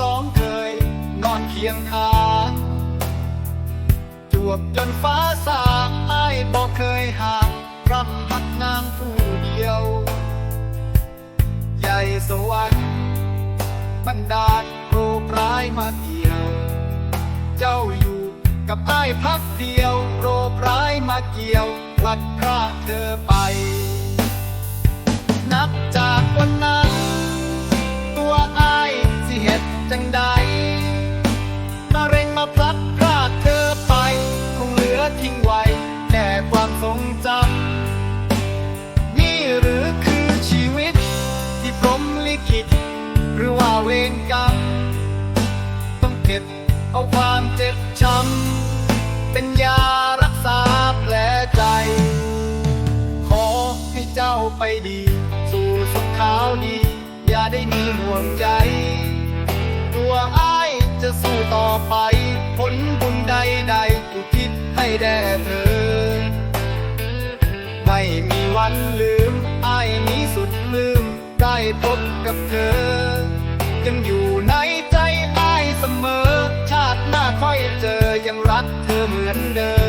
สองเคยนอนเคียงข้างจวบจนฟ้าสางไอ้บอกเคยห่างรำพักนางผู้เดียว ใหญ่สวรรค์บันดาลโรคร้ายมาเกี่ยว เจ้าอยู่กับอ้พักเดียวโรคร้ายมาเกี่ยวพลัดพรากเธอไป มลิขิต หรือว่าเวรกรรม ต้องเก็บเอาความเจ็บช้ำ เป็นยารักษาแผลใจ ขอให้เจ้าไปดี สู่สุขขาวดี อย่าได้มีห่วงใจ ตัวอ้ายจะสู้ต่อไป ผลบุญใดใดๆอุทิศให้แด่เธอ ไม่มีวันลืม ได้พบกับเธอ ยังอยู่ในใจไายเสมอ ชาติหน้าค่อยเจอยังรักเธอเหมือนเดิม